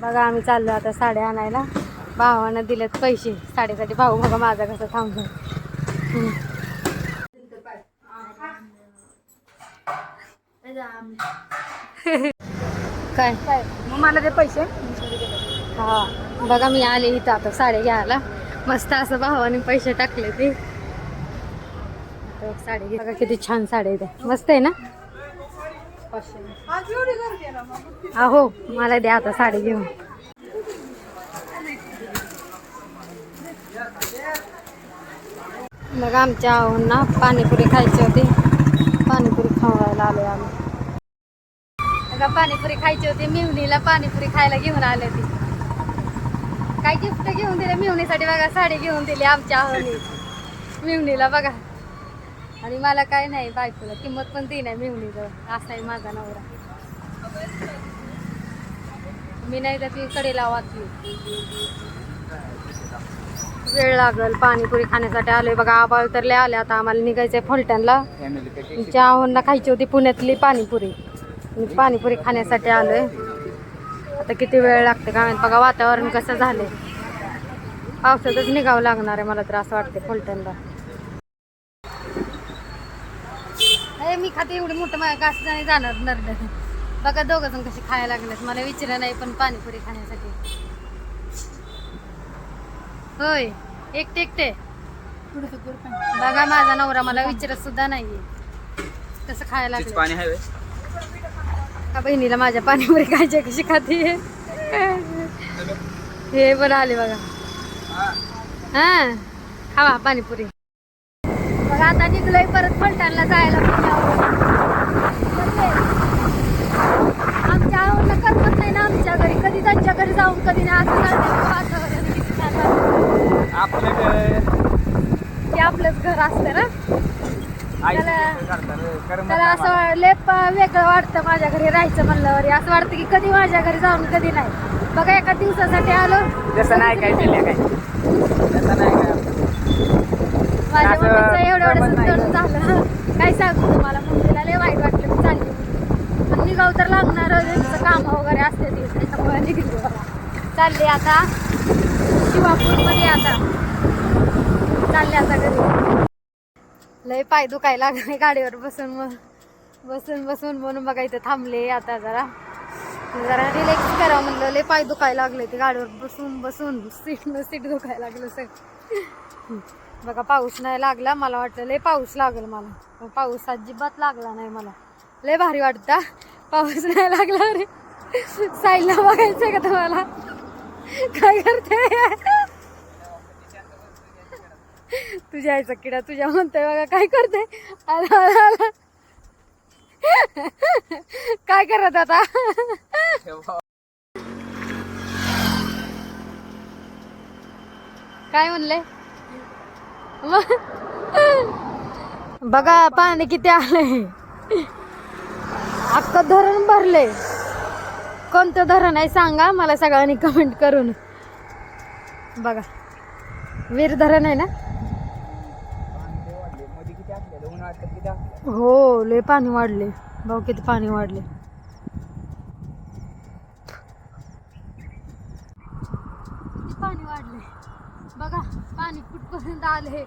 बघा आम्ही चाललो आता साड्या आणायला. भावानं दिलेत पैसे. साडेसाठी भाऊ बघा माझा कसं थांबतो काय काय? मग मला ते पैसे. हा. बघा मी आले इथं आता साड्या घ्यायला. मस्त असं भावाने पैसे टाकले ते. आता साडी बघा किती छान साड्या आहे मस्त आहे ना? अहो मला द्या आता साडी घेऊन. मग आमच्या आहोंना पाणीपुरी खायची होती. पाणीपुरी खावायला आलो आम्ही. बघा पाणीपुरी खायची होती. मिवणीला पाणीपुरी खायला घेऊन आले ती काय गिफ्ट घेऊन दिले? मिवणीसाठी बघा साडी घेऊन दिली आमच्या आहोनी मिवणीला बघा. आणि मला काय नाही बायकोला किंमत पण ती नाही मिवणीजवळ असा आहे माझा नवरा. मी नाही तर ती कडेला वाचली वेळ लागल पाणीपुरी खाण्यासाठी आलोय. बघा आबाळ तर लय आले आता. आम्हाला निघायचंय फलटणला. आहोंना खायची होती पुण्यातली पाणीपुरी. मी पाणीपुरी खाण्यासाठी आलोय. आता किती वेळ लागते काय माहीत. बघा वातावरण कसं झालंय. पावसातच निघावं लागणार आहे मला तर असं वाटते फलटणला. अरे मी खाते एवढी मोठं माझ्या गास नाही जाणार नरड. बघा दोघं जण कशी खायला लागलेत. मला विचारलं नाही पण पाणीपुरी खाण्यासाठी. होय एकटे एकटे. बघा माझा नवरा मला विचारत सुद्धा नाहीये. कसं खायला लागलं पाणी आहे का बहिणीला माझ्या पाणीपुरी खायची कशी खाते? हे बरं आले बघा. हा खावा पाणीपुरी. आता निघलोय परत फलटणला जायला आमच्या आवडला करमत नाही ना आमच्या घरी. कधी त्यांच्या घरी जाऊन कधी नाही. असं वातावरण. आपलं ते आपलंच घर असतं ना. त्याला असं वा- लय प- वेगळं वाटतं माझ्या घरी राहायचं म्हणल्यावर. असं वाटतं की कधी माझ्या घरी जाऊन कधी नाही. बघा एका दिवसासाठी आलो. तसं नाही काय केलं काय. तसं नाही काय. माझ्या मम्मीचं एवढं एवढं झालं. काय सांगू तुम्हाला? मम्मीला लय वाईट वाटलं मी चालली पण निघाव तर लागणार काम वगैरे असते ते त्याच्यामुळे निघली बघा. चालले आता. शिवापूरमध्ये आता. चालले आता घरी. लय पाय दुखायला लागले गाडीवर बसून मग. बसून बसून म्हणून बघा इथं थांबले आता जरा. जरा रिलॅक्स करा म्हणलं लय पाय दुखायला लागले ते गाडीवर बसून बसून. सीट न सीट दुखायला लागलं सगळं. बघा पाऊस नाही लागला मला वाटलं लय पाऊस लागेल मला. पाऊस अजिबात लागला नाही मला. लय भारी वाटतं पाऊस नाही लागला रे. साईडला बघायचं का तुम्हाला? काय करते? तुझ्या आईचा किडा तुझ्या म्हणतोय बघा काय करते? आला आला आला. काय करत आता? काय म्हणले? बघा पाणी किती आलंय. अख्खं धरण भरले कोणतं धरण आहे सांगा मला सगळ्यांनी कमेंट करून. बघा वीर धरण आहे ना? हो लय पाणी वाढले भाऊ किती पाणी वाढले पाणी वाढले बघा पाणी कुठपर्यंत आले